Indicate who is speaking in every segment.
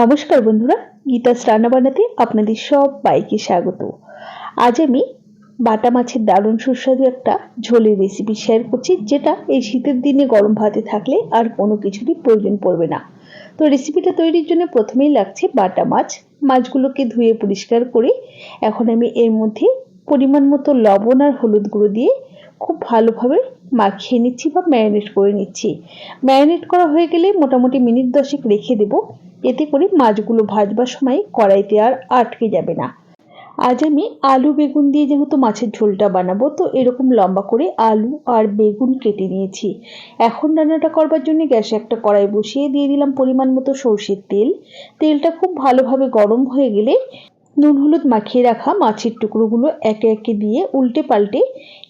Speaker 1: নমস্কার বন্ধুরা, গীতাস রান্না বানাতে আপনাদের সব বাইকে স্বাগত। আজ আমি বাটা মাছের দারুণ সুস্বাদু একটা ঝোলের রেসিপি শেয়ার করছি, যেটা এই শীতের দিনে গরম ভাতে থাকলে আর কোনো কিছুরই প্রয়োজন পড়বে না। তো রেসিপিটা তৈরির জন্য প্রথমেই লাগছে বাটা মাছ। মাছগুলোকে ধুয়ে পরিষ্কার করে এখন আমি এর মধ্যে পরিমাণ মতো লবণ আর হলুদ গুঁড়ো দিয়ে খুব ভালোভাবে মাখিয়ে নিচ্ছি বা ম্যারিনেট করে নিচ্ছি। ম্যারিনেট করা হয়ে গেলে মোটামুটি মিনিট দশেক রেখে দেবো। এতে করে মাছগুলো ভাজবার সময় কড়াইতে আর আটকে যাবে না। আজ আমি আলু বেগুন দিয়ে যেহেতু মাছের ঝোলটা বানাবো, তো এরকম লম্বা করে আলু আর বেগুন কেটে নিয়েছি। এখন রান্নাটা করবার জন্য গ্যাসে একটা কড়াই বসিয়ে দিয়ে দিলাম পরিমাণ মতো সর্ষের তেল। তেলটা খুব ভালোভাবে গরম হয়ে গেলে নুন হলুদ মাখিয়ে রাখা মাছের টুকরোগুলো একে একে দিয়ে উল্টে পাল্টে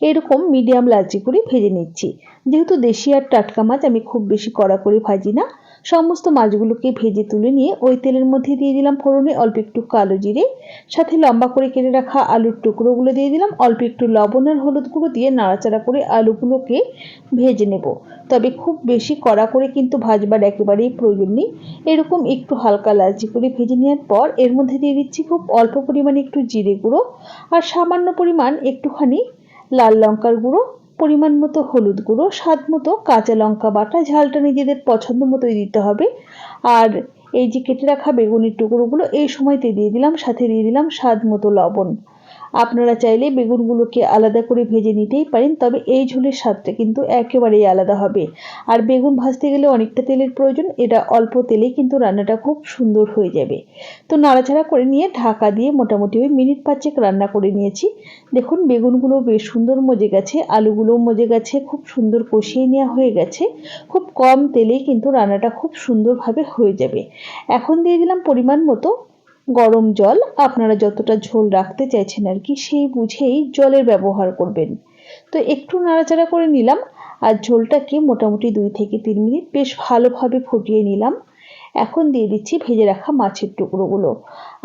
Speaker 1: এরকম মিডিয়াম লালচে করে ভেজে নিচ্ছি। যেহেতু দেশি আর টাটকা মাছ, আমি খুব বেশি কড়া করে ভাজি না। সমস্ত মাছগুলোকে ভেজে তুলে নিয়ে ওই তেলের মধ্যে দিয়ে দিলাম ফোড়নে অল্প একটু কালো জিরে, সাথে লম্বা করে কেটে রাখা আলুর টুকরোগুলো দিয়ে দিলাম, অল্প একটু লবণ আর হলুদ গুঁড়ো দিয়ে নাড়াচাড়া করে আলুগুলোকে ভেজে নেব। তবে খুব বেশি কড়া করে কিন্তু ভাজবার একেবারেই প্রয়োজন নেই। এরকম একটু হালকা লালচি করে ভেজে নেওয়ার পর এর মধ্যে দিয়ে দিচ্ছি খুব অল্প পরিমাণে একটু জিরে গুঁড়ো আর সামান্য পরিমাণ একটুখানি লাল লঙ্কার গুঁড়ো। পরিমাণ মতো হলুদ গুঁড়ো, স্বাদ মতো কাঁচা লঙ্কা বাটা, ঝালটা নিজেদের পছন্দ মতোই দিতে হবে। আর এই যে কেটে রাখা বেগুনের টুকরোগুলো এই সময়তে দিয়ে দিলাম, সাথে দিয়ে দিলাম স্বাদ মতো লবণ। আপনারা চাইলে বেগুনগুলোকে আলাদা করে ভেজে নিতেই পারেন, তবে এই ঝোলের স্বাদটা কিন্তু একেবারেই আলাদা হবে। আর বেগুন ভাজতে গেলে অনেকটা তেলের প্রয়োজন, এটা অল্প তেলেই কিন্তু রান্নাটা খুব সুন্দর হয়ে যাবে। তো নাড়াচাড়া করে নিয়ে ঢাকা দিয়ে মোটামুটি ওই মিনিট পাঁচেক রান্না করে নিয়েছি। দেখুন, বেগুনগুলো বেশ সুন্দর মজে গেছে, আলুগুলোও মজে গেছে, খুব সুন্দর কষিয়ে নেওয়া হয়ে গেছে। খুব কম তেলেই কিন্তু রান্নাটা খুব সুন্দরভাবে হয়ে যাবে। এখন দিয়ে দিলাম পরিমাণ মতো গরম জল, আপনারা যতটা ঝোল রাখতে চাইছেন আর কি, সেই বুঝেই জলের ব্যবহার করবেন। তো একটু নাড়াচাড়া করে নিলাম, আর ঝোলটাকে মোটামুটি দুই থেকে তিন মিনিট বেশ ভালোভাবে ফুটিয়ে নিলাম। এখন দিয়ে দিচ্ছি ভেজে রাখা মাছের টুকরোগুলো।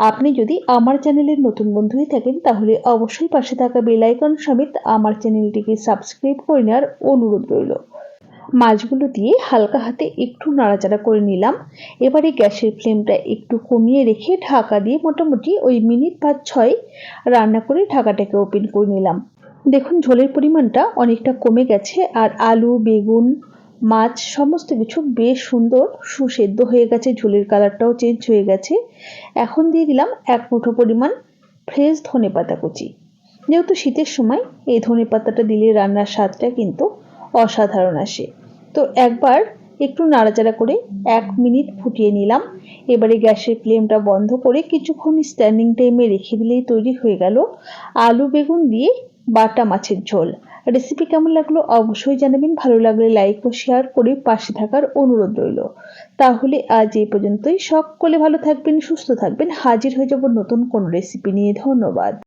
Speaker 1: আপনি যদি আমার চ্যানেলের নতুন বন্ধুই থাকেন, তাহলে অবশ্যই পাশে থাকা বেলাইকন সমেত আমার চ্যানেলটিকে সাবস্ক্রাইব করে নেওয়ার অনুরোধ রইল। মাছগুলো দিয়ে হালকা হাতে একটু নাড়াচাড়া করে নিলাম। এবারে গ্যাসের ফ্লেমটা একটু কমিয়ে রেখে ঢাকা দিয়ে মোটামুটি ওই মিনিট পাঁচ ছয় রান্না করে ঢাকাটাকে ওপেন করে নিলাম। দেখুন, ঝোলের পরিমাণটা অনেকটা কমে গেছে আর আলু, বেগুন, মাছ সমস্ত কিছু বেশ সুন্দর সুসেদ্ধ হয়ে গেছে, ঝোলের কালারটাও চেঞ্জ হয়ে গেছে। এখন দিয়ে দিলাম এক মুঠো পরিমাণ ফ্রেশ ধনে পাতা কুচি। যেহেতু শীতের সময় এই ধনে পাতাটা দিলে রান্নার স্বাদটা কিন্তু অসাধারণ আসে তো একবার একটু নাড়াচাড়া করে এক মিনিট ফুটিয়ে নিলাম। এবারে গ্যাসের ফ্লেমটা বন্ধ করে কিছুক্ষণ স্ট্যান্ডিং টাইমে রেখে দিলেই তৈরি হয়ে গেল আলু বেগুন দিয়ে বাটা মাছের ঝোল। রেসিপি কেমন লাগল অবশ্যই জানাবেন। ভালো লাগলে লাইক ও শেয়ার করে পাশে থাকার অনুরোধ রইল। তাহলে আজ এই পর্যন্তই। সকলে ভালো থাকবেন, সুস্থ থাকবেন। হাজির হয়ে যাব নতুন কোনো রেসিপি নিয়ে। ধন্যবাদ।